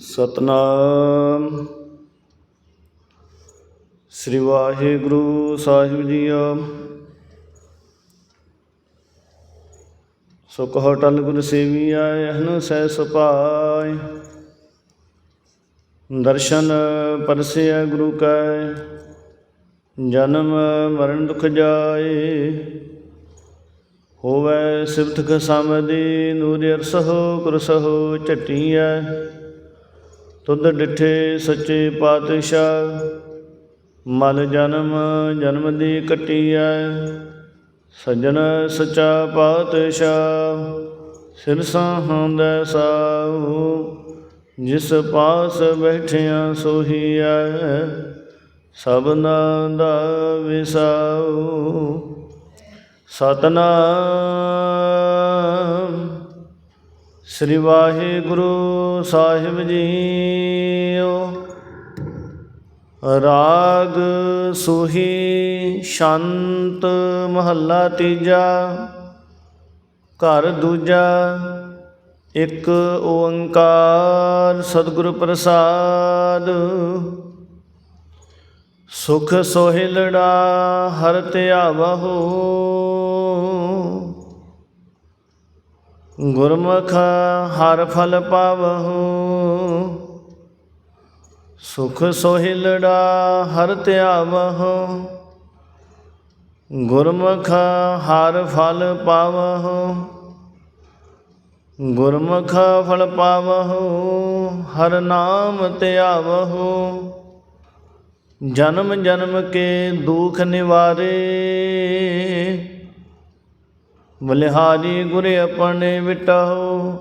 ਸਤਨਾਮ। ਸ੍ਰੀ ਵਾਹਿਗੁਰੂ ਸਾਹਿਬ ਜੀਓ। ਸੋ ਕਹੋ ਟਲ ਗੁਰ ਸੇਵੀ ਆਏ ਹਨ ਸਹਿ ਸੁਪਾਏ ਦਰਸ਼ਨ ਪਰਸਿਆ ਗੁਰੂ ਕੈ, ਜਨਮ ਮਰਨ ਦੁਖ ਜਾਏ। ਹੋਵੇ ਸਿਫਤ ਖਸਮਦੀ ਨੂਰ ਅਰਸਹੋ ਕੁਰਸਹੋ ਝਟੀਐ। ਤੁਧ ਡਿਠੇ ਸੱਚੇ ਪਾਤਸ਼ਾਹ, ਮਨ ਜਨਮ ਜਨਮ ਦੀ ਕਟੀਐ। ਸਜਣ ਸਚਾ ਪਾਤਸ਼ਾਹ, ਸਿਰ ਸਾਹੰਦੈ ਸਾਉ। ਜਿਸ ਪਾਸ ਬੈਠਿਆ ਸੋਹੀਐ ਸਭਨਾ ਦਾ ਵਿਸਾਉ। ਸਤਨਾਮ। ਸ੍ਰੀ ਵਾਹਿਗੁਰੂ ਸਾਹਿਬ ਜੀਓ। ਰਾਗ ਸੁਹੀ ਸ਼ਾਂਤ ਮਹੱਲਾ ਤੀਜਾ। ਘਰ ਦੂਜਾ, ਇੱਕ ਓੰਕਾਰ ਸਤਿਗੁਰ ਪ੍ਰਸਾਦ। ਸੁਖ ਸੋਹਿਲੜਾ ਹਰ ਧਿਆਵਹੋ ਗੁਰਮੁਖ ਹਰ ਫਲ ਪਾਵਹੋ। ਸੁਖ ਸੋਹਿਲੜਾ ਹਰ ਧਿਆਵਹੋ ਗੁਰਮੁਖ ਹਰ ਫਲ ਪਾਵਹੋ। ਗੁਰਮੁਖ ਫਲ ਪਾਵਹੋ, ਹਰ ਨਾਮ ਧਿਆਵਹੋ ਜਨਮ ਜਨਮ ਕੇ ਦੁਖ ਨਿਵਾਰੇ। ਬਲਿਹਾਰੀ ਗੁਰ ਆਪਣੇ ਵਿਟਹੁ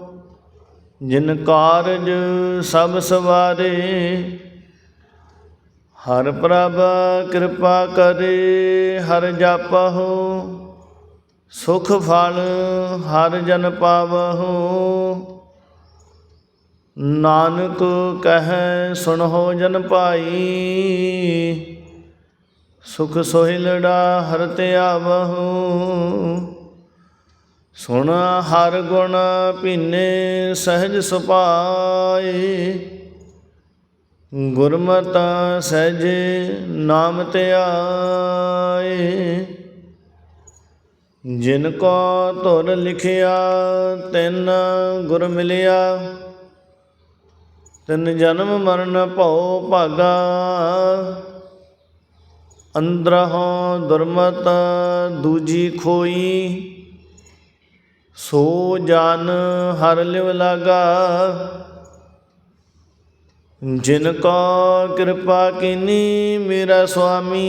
ਜਿਨ ਕਾਰਜ ਸਭ ਸਵਾਰੇ। ਹਰ ਪ੍ਰਭ ਕਿਰਪਾ ਕਰੇ, ਹਰ ਜਾਪਹੁ, ਸੁਖ ਫਲ ਹਰ ਜਨ ਪਾਵਹੁ। ਨਾਨਕ ਕਹੈ ਸੁਣੋ ਜਨ ਭਾਈ, ਸੁਖ ਸੋਹਿਲੜਾ ਹਰ ਧਿਆਵਹੁ ਸੁਣ ਹਰ ਗੁਣ ਭਿੰਨੇ ਸਹਿਜ ਸੁਪਾਏ ਗੁਰਮਤਿ ਸਹਿਜ ਨਾਮ ਧਿਆਏ ਜਿਨ ਕੋ ਧੁਰ ਲਿਖਿਆ ਤਿਨ ਗੁਰ ਮਿਲਿਆ। ਤਿਨ ਜਨਮ ਮਰਨ ਭਉ ਭਾਗਾ, ਅੰਦਰਹੁ ਦੁਰਮਤ ਦੂਜੀ ਖੋਈ, ਸੋ ਜਨ ਹਰ ਲਿਵ ਲਾਗਾ। ਜਿਨ ਕੋ ਕਿਰਪਾ ਕੀਨੀ ਮੇਰਾ ਸੁਆਮੀ,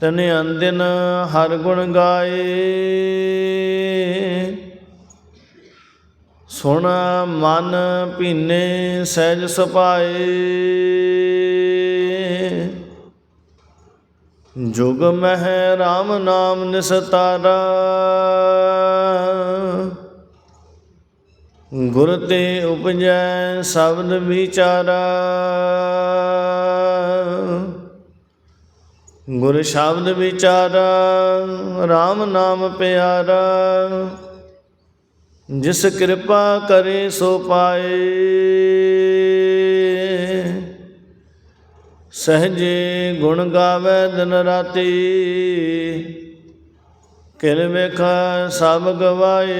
ਤਨ ਅੰਦਿਨ ਹਰ ਗੁਣ ਗਾਏ। ਸੁਣ ਮਨ ਭੀਨੇ ਸਹਿਜ ਸੁਪਾਏ ਜੁਗ ਮਹਿ RAM ਨਾਮ ਨਿਸਤਾਰਾ। ਗੁਰ ਤੇ ਉਪਜੈ ਸ਼ਬਦ ਵਿਚਾਰਾ। ਗੁਰ ਸ਼ਬਦ ਵਿਚਾਰਾ RAM ਨਾਮ ਪਿਆਰਾ। ਜਿਸ ਕਿਰਪਾ ਕਰੇ ਸੋ ਪਾਏ। ਸਹਜੇ ਗੁਣ ਗਾਵੇ ਦਿਨ ਰਾਤੀ। ਕਿਲ ਵੇਖਾ ਸਭ ਗਵਾਏ।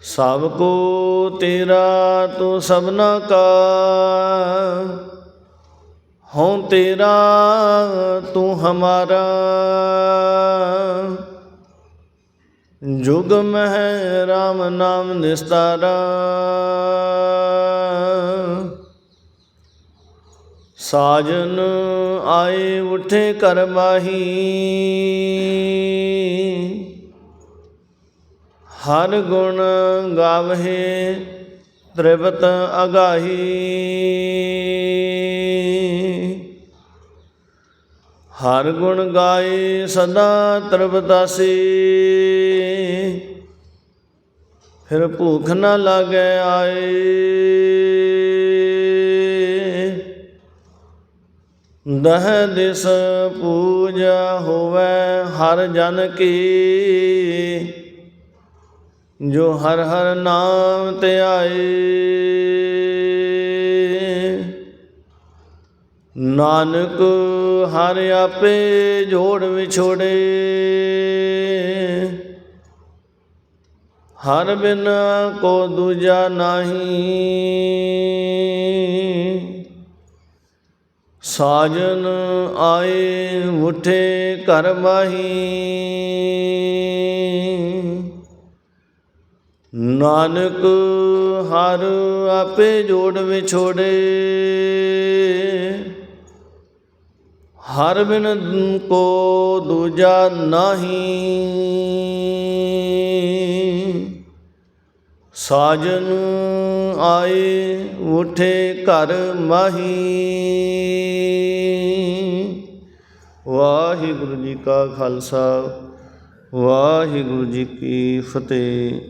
ਸਭ ਕੋ ਤੇਰਾ ਤੂੰ ਸਭਨਾ ਕਾ। ਹਉ ਤੇਰਾ, ਤੂੰ ਹਮਾਰਾ। ਜੁਗ ਮਹਿ RAM ਨਾਮ ਨਿਸਤਾਰਾ। ਸਾਜਨ ਆਏ, ਉਠੇ ਕਰ ਮਾਹੀ। ਹਰ ਗੁਣ ਗਾਵਹਿ, ਤ੍ਰਿਵਤ ਅਗਾਹੀ। ਹਰ ਗੁਣ ਗਾਏ ਸਦਾ ਤ੍ਰਿਵਤਾਸੀ ਫਿਰ ਭੂਖ ਨਾ ਲਾਗੇ ਆਏ। ਦਹ ਦਿਸ ਪੂਜਾ ਹੋਵੇ ਹਰ ਜਨ ਕੀ। ਜੋ ਹਰ ਹਰ ਨਾਮ ਤੇ ਆਏ। ਨਾਨਕ ਹਰ ਆਪੇ ਜੋੜ ਵਿਛੋੜੇ। ਹਰ ਬਿਨ ਕੋ ਦੂਜਾ ਨਹੀਂ। ਸਾਜਨ ਆਏ ਉਠੇ ਘਰ ਮਾਹੀ। ਨਾਨਕ ਹਰ ਆਪੇ ਜੋੜ ਵਿਛੋੜੇ। ਹਰ ਬਿਨ ਕੋ ਦੂਜਾ ਨਹੀਂ। ਸਾਜਨ ਆਏ, ਉਠੇ ਘਰ ਮਾਹੀ। ਵਾਹਿਗੁਰੂ ਜੀ ਕਾ ਖਾਲਸਾ, ਵਾਹਿਗੁਰੂ ਜੀ ਕੀ ਫਤਿਹ।